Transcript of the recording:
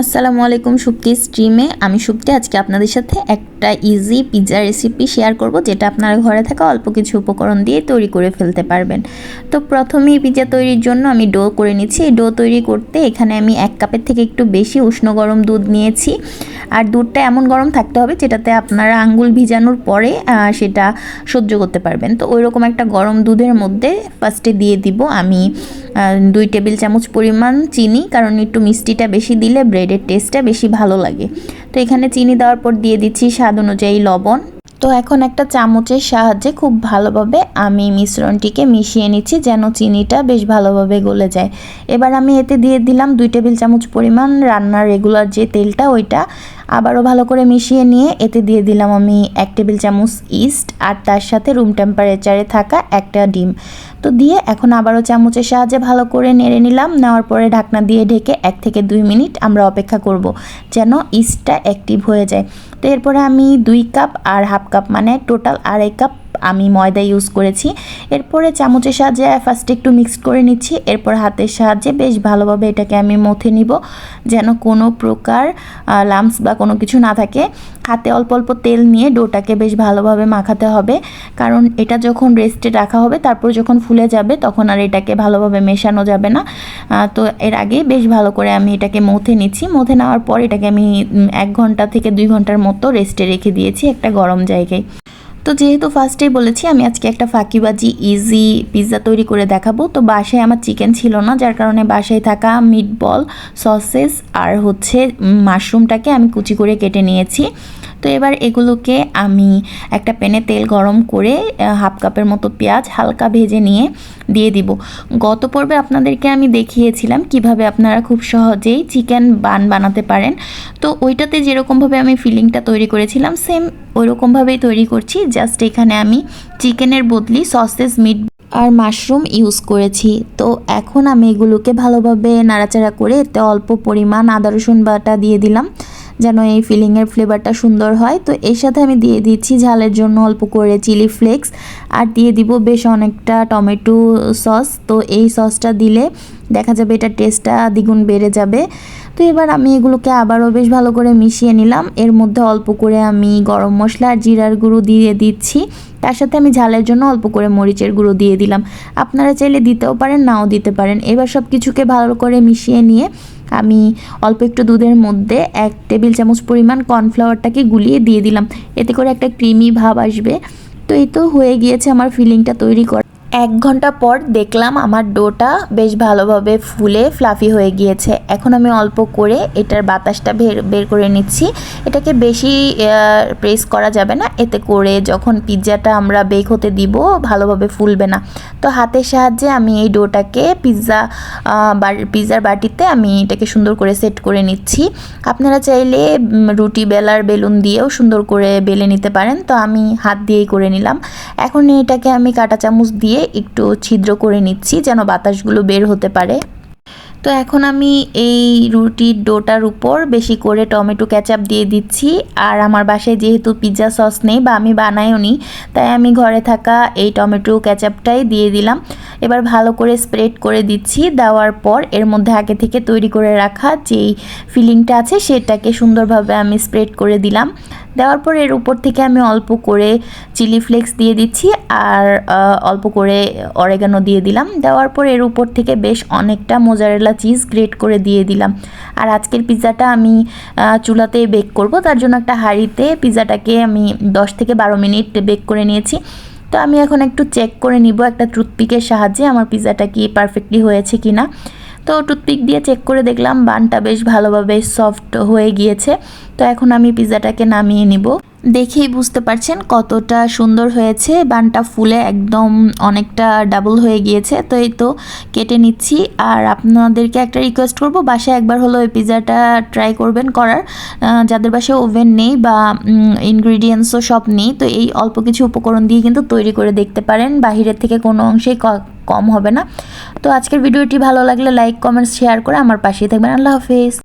আসসালামু আলাইকুম সুপ্তি স্ট্রিমে। আমি সুপ্তি, আজকে আপনাদের সাথে একটা ইজি পিৎজা রেসিপি শেয়ার করব, যেটা আপনারা ঘরে থাকা অল্প কিছু উপকরণ দিয়ে তৈরি করে ফেলতে পারবেন। তো প্রথমেই পিৎজা তৈরির জন্য আমি ডো করে নিচ্ছি। এই ডো তৈরি করতে এখানে আমি এক কাপের থেকে একটু বেশি উষ্ণ গরম দুধ নিয়েছি। আর দুধটা এমন গরম থাকতে হবে, যেটাতে আপনারা আঙ্গুল ভিজানোর পরে সেটা সহ্য করতে পারবেন। তো ওই রকম একটা গরম দুধের মধ্যে ফার্স্টে দিয়ে দিব আমি দুই টেবিল চামচ পরিমাণ চিনি, কারণ একটু মিষ্টিটা বেশি দিলে ব্রেডের টেস্টটা বেশি ভালো লাগে। তো এখানে চিনি দেওয়ার পর দিয়ে দিচ্ছি স্বাদ অনুযায়ী লবণ। তো এখন একটা চামচের সাহায্যে খুব ভালোভাবে আমি মিশ্রণটিকে মিশিয়ে নিচ্ছি, যেন চিনিটা বেশ ভালোভাবে গলে যায়। এবার আমি এতে দিয়ে দিলাম দুই টেবিল চামচ পরিমাণ রান্নার রেগুলার যে তেলটা, ওইটা। আবারও ভালো করে মিশিয়ে নিয়ে এতে দিয়ে দিলাম আমি এক টেবিল চামচ ইস্ট আর তার সাথে রুম টেম্পারেচারে থাকা একটা ডিম। তো দিয়ে এখন আবারও চামচের সাহায্যে ভালো করে নেড়ে নিলাম। নেওয়ার পরে ঢাকনা দিয়ে ঢেকে এক থেকে দুই মিনিট আমরা অপেক্ষা করব যেন ইস্টটা অ্যাক্টিভ হয়ে যায়। তো এরপরে আমি দুই কাপ আর হাফ কাপ মানে টোটাল আড়াই কাপ আমি ময়দা ইউজ করেছি। এরপরে চামচের সাহায্যে ফার্স্টে একটু মিক্সড করে নিচ্ছি। এরপর হাতের সাহায্যে বেশ ভালোভাবে এটাকে আমি মথে নিব, যেন কোনো প্রকার লাম্পস বা কোনো কিছু না থাকে। হাতে অল্প অল্প তেল নিয়ে ডোটাকে বেশ ভালোভাবে মাখাতে হবে। কারণ এটা যখন রেস্টে রাখা হবে, তারপর যখন ফুলে যাবে, তখন আর এটাকে ভালোভাবে মেশানো যাবে না। তো এর আগে বেশ ভালো করে আমি এটাকে মথে নিচ্ছি। মথে নেওয়ার পর এটাকে আমি এক ঘণ্টা থেকে দুই ঘণ্টার মতো রেস্টে রেখে দিয়েছি একটা গরম জায়গায়। তো যেহেতু ফার্স্টেই বলেছি, আমি আজকে একটা ফাঁকিবাজি ইজি পিৎজা তৈরি করে দেখাবো। তো বাসায় আমার চিকেন ছিল না, যার কারণে বাসায় থাকা মিট বল সসেস আর হচ্ছে মাশরুমটাকে আমি কুচি করে কেটে নিয়েছি। তো এবার এগুলোকে আমি একটা প্যানে তেল গরম করে হাফ কাপের মতো পেঁয়াজ হালকা ভেজে নিয়ে দিয়ে দিব। গত পর্বে আপনাদেরকে আমি দেখিয়েছিলাম কীভাবে আপনারা খুব সহজেই চিকেন বান বানাতে পারেন। তো ওইটাতে যেরকমভাবে আমি ফিলিংটা তৈরি করেছিলাম, সেম ওইরকমভাবেই তৈরি করছি। জাস্ট এখানে আমি চিকেনের বদলি সসেস মিট আর মাশরুম ইউজ করেছি। তো এখন আমি এগুলোকে ভালোভাবে নাড়াচাড়া করে এতে অল্প পরিমাণ আদা রসুন বাটা দিয়ে দিলাম। যেন এই ফিলিংয়ের ফ্লেভারটা সুন্দর হয়। তো এর সাথে আমি দিয়ে দিচ্ছি ঝালের জন্য অল্প করে চিলি ফ্লেক্স আর দিয়ে দিব বেশ অনেকটা টমেটো সস তো এই সসটা দিলে দেখা যাবে এটা টেস্টটা দ্বিগুণ বেড়ে যাবে। তো এবার আমি এগুলোকে আবারও বেশ ভালো করে মিশিয়ে নিলাম। এর মধ্যে অল্প করে আমি গরম মশলা আর জিরার গুঁড়ো দিয়ে দিচ্ছি। তার সাথে আমি ঝালের জন্য অল্প করে মরিচের গুঁড়ো দিয়ে দিলাম। আপনারা চাইলে দিতেও পারেন, নাও দিতে পারেন। এবার সব কিছুকে ভালো করে মিশিয়ে নিয়ে আমি অল্প একটু দুধের মধ্যে এক টেবিল চামচ পরিমাণ কর্নফ্লাওয়ারটাকে গুলিয়ে দিয়ে দিলাম। এতে করে একটা ক্রিমি ভাব আসবে। তো এই তো হয়ে গিয়েছে আমার ফিলিংটা তৈরি করা। এক ঘণ্টা পর দেখলাম আমার ডোটা বেশ ভালোভাবে ফুলে ফ্লাফি হয়ে গিয়েছে। এখন আমি অল্প করে এটার বাতাসটা বের বের করে নিচ্ছি। এটাকে বেশি প্রেস করা যাবে না। এতে করে যখন পিৎজাটা আমরা বেক হতে দিব, ভালোভাবে ফুলবে না। তো হাতের সাহায্যে আমি এই ডোটাকে পিৎজা পিৎজার বাটিতে আমি এটাকে সুন্দর করে সেট করে নিচ্ছি। আপনারা চাইলে রুটি বেলার বেলুন দিয়েও সুন্দর করে বেলে নিতে পারেন। তো আমি হাত দিয়েই করে নিলাম। এখন এটাকে আমি কাঁটা চামচ দিয়ে একটু ছিদ্র করে নিচ্ছি যেন বাতাসগুলো বের হতে পারে। তো এখন আমি এই রুটির ডোটার উপর বেশি করে টমেটো ক্যাচাপ দিয়ে দিচ্ছি। আর আমার বাসায় যেহেতু পিৎজা সস নেই বা আমি বানাইও নি, তাই আমি ঘরে থাকা এই টমেটো ক্যাচাপটাই দিয়ে দিলাম। এবার ভালো করে স্প্রেড করে দিচ্ছি, দেওয়ার পর এর মধ্যে আগে থেকে তৈরি করে রাখা যেই ফিলিংটা আছে সেটাকে সুন্দরভাবে আমি স্প্রেড করে দিলাম। দেওয়ার পর এর উপর থেকে আমি অল্প করে চিলি ফ্লেক্স দিয়ে দিচ্ছি আর অল্প করে অরেগানো দিয়ে দিলাম। দেওয়ার পর এর উপর থেকে বেশ অনেকটা মোজারেলা চিজ গ্রেট করে দিয়ে দিলাম। আর আজকের পিৎজাটা আমি চুলাতে বেক করব। তার জন্য একটা হাঁড়িতে পিৎজাটাকে আমি দশ থেকে বারো মিনিট বেক করে নিয়েছি। তো আমি এখন একটু চেক করে নিব একটা টুথপিকের সাহায্যে আমার পিৎজাটা কি পারফেক্টলি হয়েছে কি না তো টুথপিক দিয়ে চেক করে দেখলাম, বানটা বেশ ভালোভাবে সফট হয়ে গিয়েছে। তো এখন আমি পিৎজাটাকে নামিয়ে নিব। দেখেই বুঝতে পারছেন কতটা সুন্দর হয়েছে। বানটা ফুলে একদম অনেকটা ডাবল হয়ে গিয়েছে। তো এই তো কেটে নিচ্ছি। আর আপনাদেরকে একটা রিকোয়েস্ট করব, বাসায় একবার হলো এই পিৎজাটা ট্রাই করবেন করার। যাদের বাসায় ওভেন নেই বা ইনগ্রিডিয়েন্টসও সব নেই, তো এই অল্প কিছু উপকরণ দিয়ে কিন্তু তৈরি করে দেখতে পারেন। বাহিরের থেকে কোনো অংশেই কম হবে না। তো আজকের ভিডিওটি ভালো লাগলে লাইক কমেন্টস শেয়ার করে আমার পাশেই থাকবেন। আল্লাহ হাফেজ।